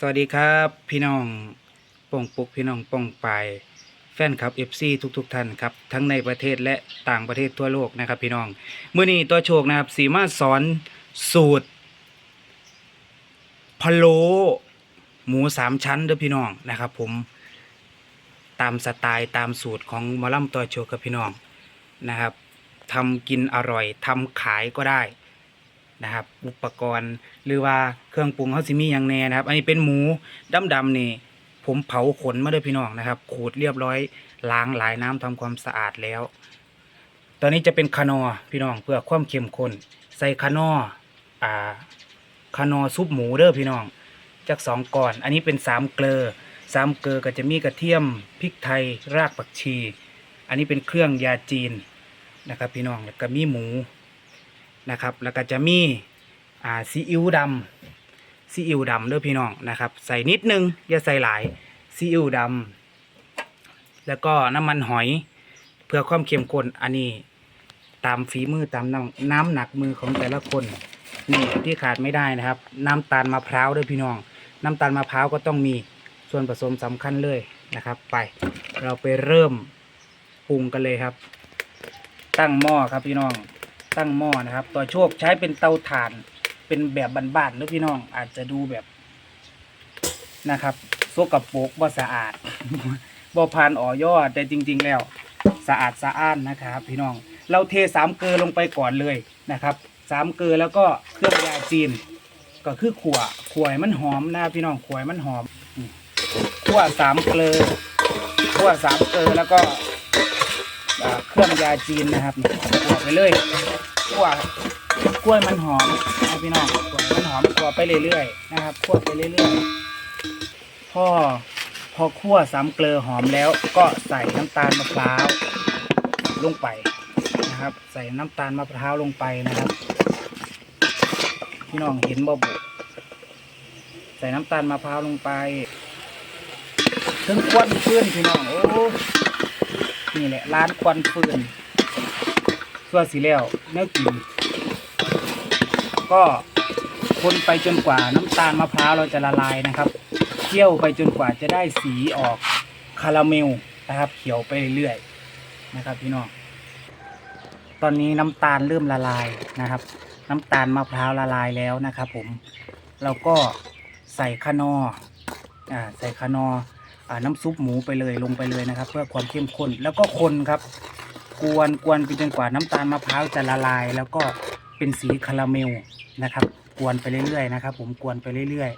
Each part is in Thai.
สวัสดีครับ พี่น้องป่องปุกพี่น้องป่องปายแฟนคลับ FC ทุกๆทท่านครับ ทั้งในประเทศและต่างประเทศทั่วโลกนะครับพี่น้องเมื่อนี้ตัวโชคนะครับสีมาสอนสูตรพะโล้หมูสามชั้นเด้อพี่น้องนะครับ ผมตามสไตล์ตามสูตรของมอลัมตัวโชคกับพี่น้องนะครับทำกินอร่อยทำขายก็ได้ นะครับ อุปกรณ์หรือว่าเครื่องปรุงเขาสิมีอย่างแน่นะครับ อันนี้เป็นหมูดำๆนี่ผมเผาขนมาด้วยพี่น้องนะครับขูดเรียบร้อยล้างหลายน้ำทำความสะอาดแล้ว ตอนนี้จะเป็นคานอพี่น้องเพื่อความเข้มข้นใส่คานออ่าคานอซุปหมูเด้อพี่น้องจากสองก่อน อันนี้เป็นสามเกลือสามเกลือก็จะมีกระเทียมพริกไทยรากผักชี อันนี้เป็นเครื่องยาจีนนะครับพี่น้องแล้วก็มีหมู นะครับ แล้วก็จะมีอ่าซีอิ๊วดำซีอิ๊วดำเด้อพี่น้องนะครับ ใส่นิดนึงอย่าใส่หลายซีอิ๊วดำแล้วก็น้ำมันหอยเพื่อความเข้มข้นอันนี้ตามฝีมือตามน้ำน้ำหนักมือของแต่ละคนนี่ที่ขาดไม่ได้นะครับ น้ำตาลมะพร้าวด้วยพี่น้อง น้ำตาลมะพร้าวก็ต้องมีส่วนผสมสำคัญเลยนะครับ ไปเราไปเริ่มปรุงกันเลยครับ ตั้งหม้อครับพี่น้อง ตั้งหม้อนะครับตัวโชคใช้เป็นเตาถ่าน เป็นแบบบ้านๆหรือพี่น้องอาจจะดูแบบนะครับโซกับโปกว่าสะอาดบ่ผ่านอ่อยอดแต่จริง ๆ แล้ว สะอาดสะอ้านนะครับ พี่น้อง เราเทสามเกลือลงไปก่อนเลยนะครับสามเกลือแล้วก็เครื่องยาจีน ก็คือขั่วขั่วให้มันหอมนะพี่น้องขวให้มันหอมขั่วสามเกลือขั่วสามเกลือแล้วก็ เครื่องยาจีนนะครับขั่วไปเลยขั่วกล้วยมันหอมนะพี่น้องขั่วมันหอมขั่วไปเรื่อยๆนะครับขั่วไปเรื่อยๆพอพอขั่วสามเกลือหอมแล้วก็ใส่น้ำตาลมะพร้าวลงไปนะครับ ใส่น้ำตาลมะพร้าวลงไปนะครับ พี่น้องเห็นบ่บุใส่น้ำตาลมะพร้าวลงไปถึงควันขึ้นพี่น้องโอ้ นี่แหละร้านควันฟืนส่วนสีแล้วเนื้อกิน ก็คนไปจนกว่าน้ำตาลมะพร้าวเราจะละลายนะครับเคี่ยวไปจนกว่าจะได้สีออกคาราเมลนะครับ เขียวไปเรื่อยๆนะครับพี่น้องตอนนี้น้ำตาลเริ่มละลายนะครับ น้ำตาลมะพร้าวละลายแล้วนะครับ ผมเราก็ใส่คะนออ่าใส่คะนอ ร์อ่าน้ำซุปหมูไปเลยลงไปเลยนะครับ เพื่อความเข้มข้นแล้วก็คนครับ กวนกวนไปจนกว่าน้ำตาลมะพร้าวจะละลาย แล้วก็เป็นสีคาราเมลนะครับ กวนไปเรื่อยๆนะครับ ผมกวนไปเรื่อย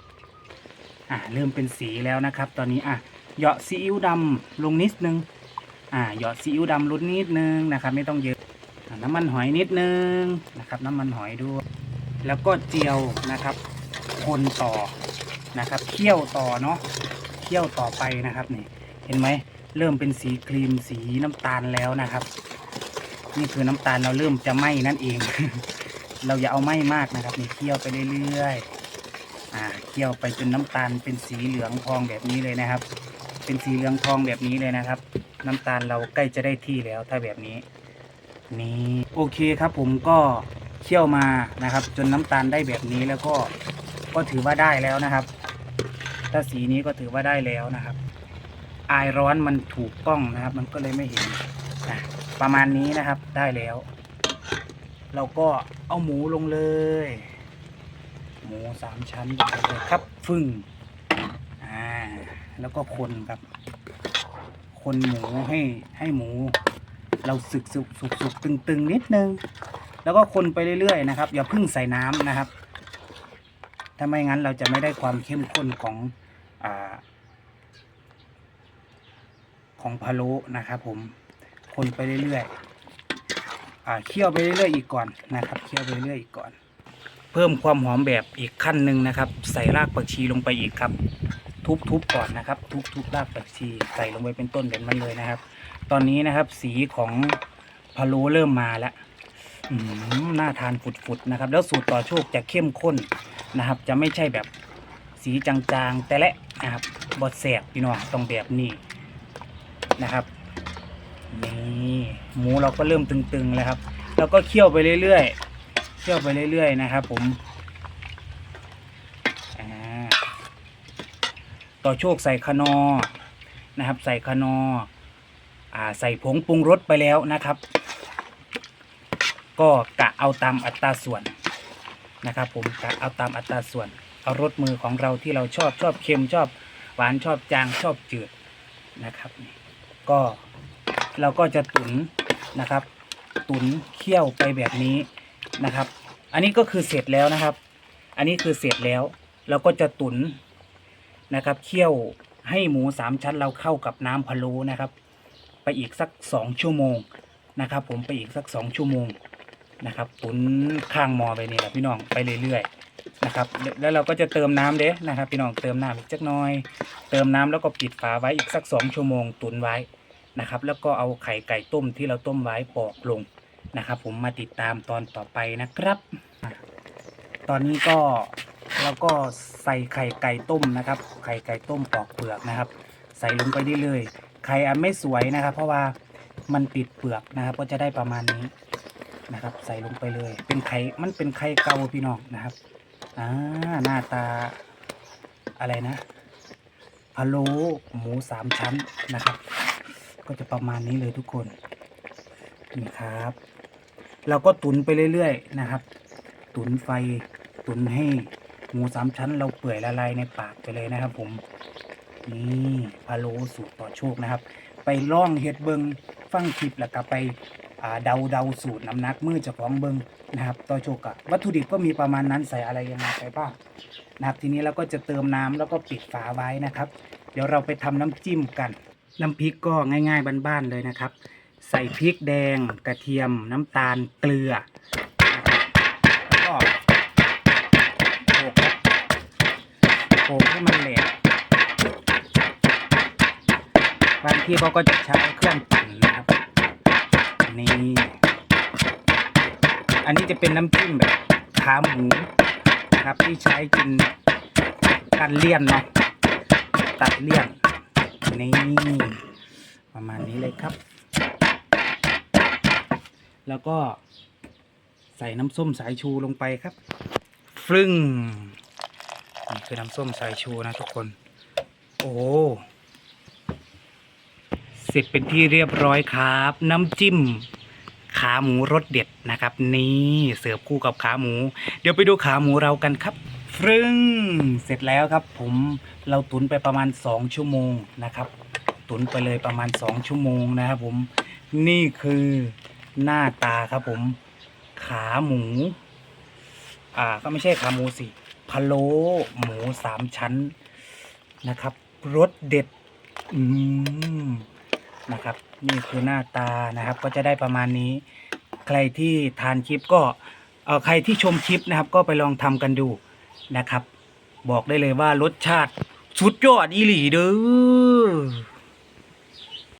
ๆอ่าเริ่มเป็นสีแล้วนะครับ ตอนนี้อะเหยาะซีอิ๊วดำลงนิดนึงอ่าเหยาะซีอิ๊วดำลดนิดนึงนะครับไม่ต้องเยอะน้ำมันหอยนิดนึงนะครับ น้ำมันหอยด้วย แล้วก็เจียวนะครับ คนต่อนะครับเคี่ยวต่อเนาะ คี่ยวต่อไปนะครับนี่เห็นไหมเริ่มเป็นสีครีมสีน้ำตาลแล้วนะครับ นี่คือน้ำตาลเราเริ่มจะไหม้นั่นเอง เราอย่าเอาไหม้มากนะครับนี่เคี่ยวไปเรื่อยๆอ่าเคี่ยวไปจนน้ำตาลเป็นสีเหลืองทองแบบนี้เลยนะครับ เป็นสีเหลืองทองแบบนี้เลยนะครับ น้ำตาลเราใกล้จะได้ที่แล้วถ้าแบบนี้นี่โอเคครับผมก็เคี่ยวมานะครับ จนน้ำตาลได้แบบนี้แล้วก็ก็ถือว่าได้แล้วนะครับ ถ้าสีนี้ก็ถือว่าได้แล้วนะครับ อายร้อนมันถูกต้องนะครับ มันก็เลยไม่เห็นอะประมาณนี้นะครับได้แล้ว เราก็เอาหมูลงเลย หมูสามชั้นเลยครับฟึ่งอ่าแล้วก็คนครับ คนหมูให้ให้หมู เราสึกสุกสุกสุกตึงตึงนิดนึง แล้วก็คนไปเรื่อยๆนะครับ อย่าเพึ่งใส่น้ำนะครับ ถ้าไม่งั้นเราจะไม่ได้ความเข้มข้นของอของพะโล้นะครับผมคนไปเรื่อยๆเคี่ยวไปเรื่อยๆอีกก่อนนะครับเคี่ยวไปเรื่อยๆอีกก่อน เพิ่มความหอมแบบอีกขั้นหนึ่งนะครับ ใส่รากผักชีลงไปอีกครับ ทุบๆก่อนนะครับ ทุบๆรากผักชีใส่ลงไปเป็นต้นแบบมันเลยนะครับ ตอนนี้นะครับสีของพะโล้เริ่มมาแล้ว อืมน่าทานฝุดๆนะครับ แล้วสูตรต่อโชคจะเข้มข้นนะครับ จะไม่ใช่แบบสีจางๆ แต่ละนะครับบดแสบพี่น้องต้องแบบนี้นะครับนี่หมูเราก็เริ่มตึงๆแล้วครับ แล้วก็เคี่ยวไปเรื่อยๆเคี่ยวไปเรื่อยๆนะครับผมต่อโชคใส่คนอนะครับ ใส่คนออ่าใส่ผงปรุงรสไปแล้วนะครับ ก็กะเอาตามอัตราส่วนนะครับ ผมกะเอาตามอัตราส่วน เอารสมือของเราที่เราชอบชอบเค็มชอบหวานชอบจางชอบจืดนะครับ ก็เราก็จะตุ๋นนะครับ ตุ๋นเคี่ยวไปแบบนี้นะครับ อันนี้ก็คือเสร็จแล้วนะครับ อันนี้คือเสร็จแล้ว เราก็จะตุ๋นนะครับเคี่ยวให้หมูสามชั้นเราเข้ากับน้ำพะโล้นะครับ ไปอีกสักสองชั่วโมงนะครับ ผมไปอีกสักสองชั่วโมง นะครับตุนข้างมอไปนี่แหละพี่น้องไปเรื่อยๆนะครับ แล้วเราก็จะเติมน้ำเด้นะครับ พี่น้องเติมน้ำอีกจักน่อย เติมน้ำแล้วก็ปิดฝาไว้อีกสักสองชั่วโมงตุนไว้นะครับ แล้วก็เอาไข่ไก่ต้มที่เราต้มไว้ปอกลงนะครับ ผมมาติดตามตอนต่อไปนะครับ ตอนนี้ก็เราก็ใส่ไข่ไก่ต้มนะครับ ไข่ไก่ต้มปอกเปลือกนะครับ ใส่ลงไปได้เลยไข่อันไม่สวยนะครับ เพราะว่ามันติดเปลือกนะครับ ก็จะได้ประมาณนี้ นะครับ ใส่ลงไปเลย เป็นไข่มันเป็นไข่เก่าพี่น้องนะครับอ่าหน้าตาอะไรนะพะโล้หมูสามชั้นนะครับ ก็จะประมาณนี้เลยทุกคนนี่ครับ เราก็ตุนไปเรื่อยๆนะครับ ตุนไฟตุนให้หมูสามชั้น เราเปื่อยละลายในปากไปเลยนะครับ ผมนี่พะโล้สูตรต่อโชคนะครับ ไปล่องเฮ็ดเบิงฟังคลิปแล้วก็ไป เดาเดาสูตรน้ำหนักมือจ้าของเบิงนะครับต่อโชคอะวัตถุดิบก็มีประมาณนั้นใส่อะไรยังไงไปบ้างนะครับทีนี้เราก็จะเติมน้ำแล้วก็ปิดฝาไว้นะครับ เดี๋ยวเราไปทำน้ำจิ้มกัน น้ำพริกก็ง่าย ๆบ้านๆเลยนะครับ ใส่พริกแดงกระเทียมน้ำตาลเกลือแล้วก็โขลกโขลกให้มันแหลกบางที่เขาก็จะใช้เครื่องปั่นนะครับ นี่ อันนี้จะเป็นน้ำจิ้มแบบขาหมูนะครับที่ใช้กินกันเลี่ยนเนาะตัดเลี่ยนนี่ประมาณนี้เลยครับ แล้วก็ใส่น้ำส้มสายชูลงไปครับ ฟรึ้งนี่คือน้ำส้มสายชูนะทุกคน โอ้ เสร็จเป็นที่เรียบร้อยครับ น้ำจิ้ม ขาหมูรสเด็ดนะครับ นี่เสิร์ฟคู่กับขาหมู เดี๋ยวไปดูขาหมูเรากันครับฟรึ้งเสร็จแล้วครับ ผมเราตุนไปประมาณ 2 ชั่วโมงนะครับ ตุนไปเลยประมาณ 2 ชั่วโมงนะครับผมนี่คือหน้าตาครับผม ขาหมู อ่าก็ไม่ใช่ขาหมูสิพะโล้หมูสามชั้นนะครับรสเด็ด อืม นะครับ นี่คือหน้าตานะครับ ก็จะได้ประมาณนี้ ใครที่ทานคลิปก็เออใครที่ชมคลิปนะครับ ก็ไปลองทำกันดูนะครับ บอกได้เลยว่ารสชาติสุดยอดอีหลีเด้อ